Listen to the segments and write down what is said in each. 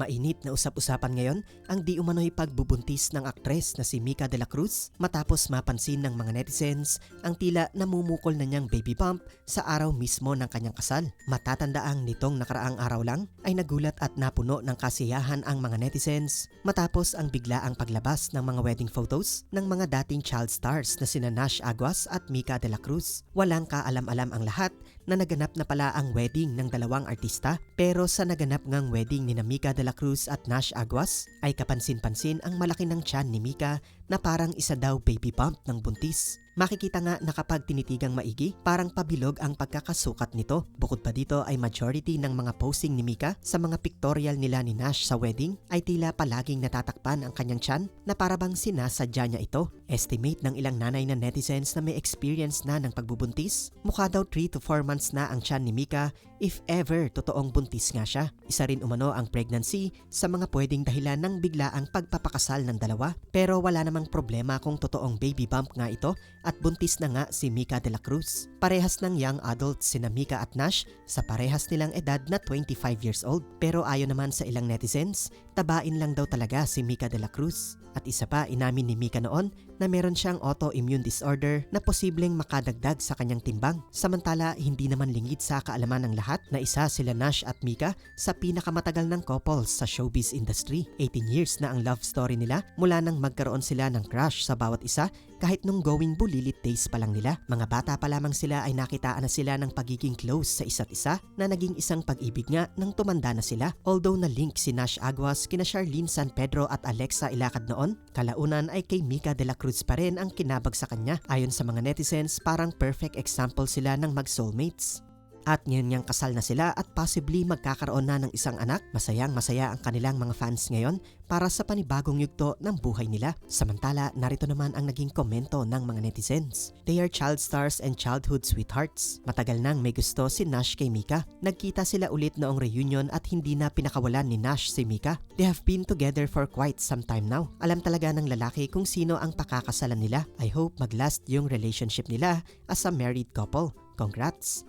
Mainit na usap-usapan ngayon ang di umano'y pagbubuntis ng aktres na si Mika de la Cruz matapos mapansin ng mga netizens ang tila namumukol na niyang baby bump sa araw mismo ng kanyang kasal. Matatandaang nitong nakaraang araw lang ay nagulat at napuno ng kasiyahan ang mga netizens matapos ang biglaang paglabas ng mga wedding photos ng mga dating child stars na sina Nash Aguas at Mika de la Cruz. Walang kaalam-alam ang lahat na naganap na pala ang wedding ng dalawang artista pero sa naganap ngang wedding ni Mika de la Cruz at Nash Aguas ay kapansin-pansin ang malaki ng tiyan ni Mika na parang isa daw baby bump ng buntis. Makikita nga na kapag tinitigang maigi, parang pabilog ang pagkakasukat nito. Bukod pa dito ay majority ng mga posing ni Mika sa mga pictorial nila ni Nash sa wedding ay tila palaging natatakpan ang kanyang tiyan na parabang sinasadya niya ito. Estimate ng ilang nanay na netizens na may experience na ng pagbubuntis, mukha daw 3 to 4 months na ang tiyan ni Mika if ever totoong buntis nga siya. Isa rin umano ang pregnancy sa mga pwedeng dahilan ng biglaang pagpapakasal ng dalawa. Pero wala namang problema kung totoong baby bump nga ito at buntis na nga si Mika de la Cruz. Parehas ng young adults sina Mika at Nash sa parehas nilang edad na 25 years old. Pero ayon naman sa ilang netizens, tabain lang daw talaga si Mika de la Cruz. At isa pa inamin ni Mika noon na meron siyang autoimmune disorder na posibleng makadagdag sa kanyang timbang. Samantala, hindi naman lingid sa kaalaman ng lahat na isa sila Nash at Mika sa pinakamatagal ng couples sa showbiz industry. 18 years na ang love story nila mula nang magkaroon sila ng crush sa bawat isa kahit nung going bulilit days pa lang nila. Mga bata pa lamang sila ay nakitaan na sila ng pagiging close sa isa't isa na naging isang pag-ibig nga nang tumanda na sila. Although na link si Nash Aguas kina Charlene San Pedro at Alexa Ilacad noon, kalaunan ay kay Mika de la Cruz pa rin ang kinabag sa kanya. Ayon sa mga netizens, parang perfect example sila ng mag-soulmates. At ngayon niyang kasal na sila at possibly magkakaroon na ng isang anak. Masayang masaya ang kanilang mga fans ngayon para sa panibagong yugto ng buhay nila. Samantala, narito naman ang naging komento ng mga netizens. They are child stars and childhood sweethearts. Matagal nang may gusto si Nash kay Mika. Nagkita sila ulit noong reunion at hindi na pinakawalan ni Nash si Mika. They have been together for quite some time now. Alam talaga ng lalaki kung sino ang pakakasalan nila. I hope maglast yung relationship nila as a married couple. Congrats!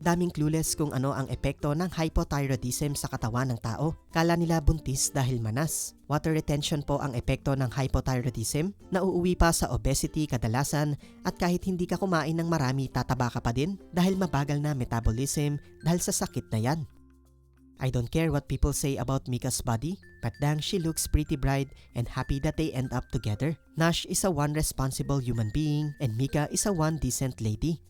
Daming clueless kung ano ang epekto ng hypothyroidism sa katawan ng tao. Kala nila buntis dahil manas. Water retention po ang epekto ng hypothyroidism. Nauuwi pa sa obesity kadalasan at kahit hindi ka kumain ng marami tataba ka pa din dahil mabagal na metabolism dahil sa sakit na yan. I don't care what people say about Mika's body, but dang she looks pretty bright and happy that they end up together. Nash is a one responsible human being and Mika is a one decent lady.